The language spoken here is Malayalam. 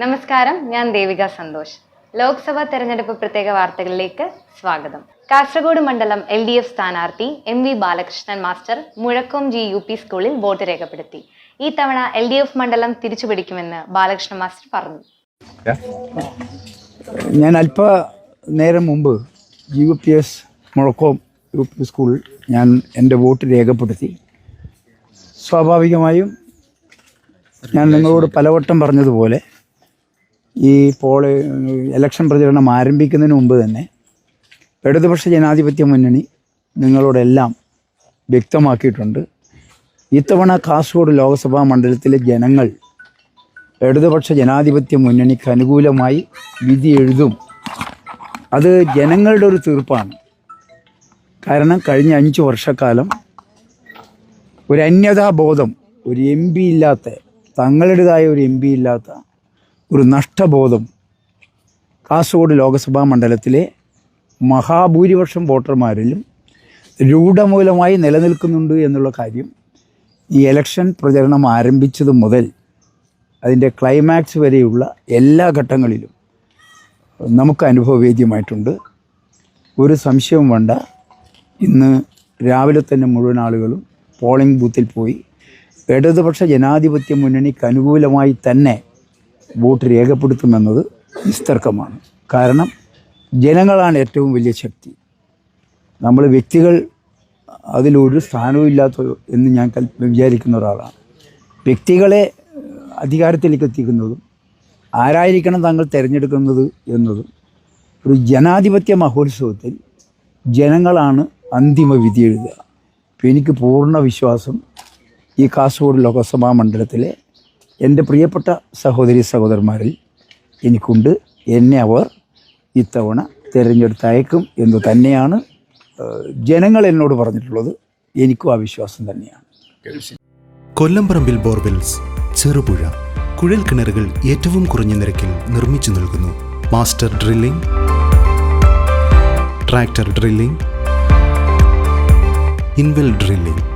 നമസ്കാരം ഞാൻ ദേവിക സന്തോഷ്. ലോക്സഭാ തെരഞ്ഞെടുപ്പ് പ്രത്യേക വാർത്തകളിലേക്ക് സ്വാഗതം. കാസർഗോഡ് മണ്ഡലം എൽ ഡി എഫ് സ്ഥാനാർത്ഥി M V Balakrishnan master Muzhakkom G U P സ്കൂളിൽ വോട്ട് രേഖപ്പെടുത്തി. ഈ തവണ എൽ ഡി എഫ് മണ്ഡലം തിരിച്ചുപിടിക്കുമെന്ന് ബാലകൃഷ്ണൻ മാസ്റ്റർ പറഞ്ഞു. ഞാൻ അല്പ നേരം മുമ്പ് U P S Muzhakkom U P സ്കൂളിൽ ഞാൻ എന്റെ വോട്ട് രേഖപ്പെടുത്തി. സ്വാഭാവികമായും ഞാൻ നിങ്ങളോട് പലവട്ടം പറഞ്ഞതുപോലെ ഈ പോൾ ഇലക്ഷൻ പ്രചരണം ആരംഭിക്കുന്നതിന് മുമ്പ് തന്നെ ഇടതുപക്ഷ ജനാധിപത്യ മുന്നണി നിങ്ങളോടെല്ലാം വ്യക്തമാക്കിയിട്ടുണ്ട്. ഇത്തവണ കാസർഗോഡ് ലോക്സഭാ മണ്ഡലത്തിലെ ജനങ്ങൾ ഇടതുപക്ഷ ജനാധിപത്യ മുന്നണിക്ക് അനുകൂലമായി വിധി എഴുതും. അത് ജനങ്ങളുടെ ഒരു തീർപ്പാണ്. കാരണം കഴിഞ്ഞ അഞ്ച് വർഷക്കാലം ഒരു അന്യതാബോധം ഒരു എം പി ഇല്ലാത്ത തങ്ങളുടേതായ ഒരു എം പി ഇല്ലാത്ത ഒരു നഷ്ടബോധം കാസർഗോഡ് ലോക്സഭാ മണ്ഡലത്തിലെ മഹാഭൂരിപക്ഷം വോട്ടർമാരിലും രൂഢമൂലമായി നിലനിൽക്കുന്നുണ്ട് എന്നുള്ള കാര്യം ഈ ഇലക്ഷൻ പ്രചരണം ആരംഭിച്ചത് മുതൽ അതിന്റെ ക്ലൈമാക്സ് വരെയുള്ള എല്ലാ ഘട്ടങ്ങളിലും നമുക്ക് അനുഭവവേദ്യമായിട്ടുണ്ട്. ഒരു സംശയവും വേണ്ട. ഇന്ന് രാവിലെ തന്നെ മുഴുവൻ ആളുകളും പോളിംഗ് ബൂത്തിൽ പോയി. ഇടതുപക്ഷ ജനാധിപത്യ മുന്നണിക്ക് അനുകൂലമായി തന്നെ വോട്ട് രേഖപ്പെടുത്തുമെന്നത് നിസ്തർക്കമാണ്. കാരണം ജനങ്ങളാണ് ഏറ്റവും വലിയ ശക്തി. നമ്മൾ വ്യക്തികൾ അതിലൊരു സ്ഥാനവും ഇല്ലാത്ത എന്ന് ഞാൻ കൽ വിചാരിക്കുന്ന ഒരാളാണ്. വ്യക്തികളെ അധികാരത്തിലേക്ക് എത്തിക്കുന്നതും ആരായിരിക്കണം താങ്കൾ തിരഞ്ഞെടുക്കുന്നത് എന്നതും ഒരു ജനാധിപത്യ മഹോത്സവത്തിൽ ജനങ്ങളാണ് അന്തിമ വിധി എഴുതുക. എനിക്ക് പൂർണ വിശ്വാസം ഈ കാസർഗോഡ് ലോക്സഭാ മണ്ഡലത്തിലെ എന്റെ പ്രിയപ്പെട്ട സഹോദരി സഹോദരന്മാരിൽ എനിക്കുണ്ട്. എന്നെ അവർ ഇത്തവണ തിരഞ്ഞെടുത്തയക്കും എന്ന് തന്നെയാണ് ജനങ്ങൾ എന്നോട് പറഞ്ഞിട്ടുള്ളത്. എനിക്കും ആ വിശ്വാസം തന്നെയാണ്. കൊല്ലംപറമ്പിൽ ബോർവെൽസ് ചെറുപുഴ കുഴൽ കിണറുകൾ ഏറ്റവും കുറഞ്ഞ നിരക്കിൽ നിർമ്മിച്ചു നൽകുന്നു. Master drilling tractor drilling inwell drilling.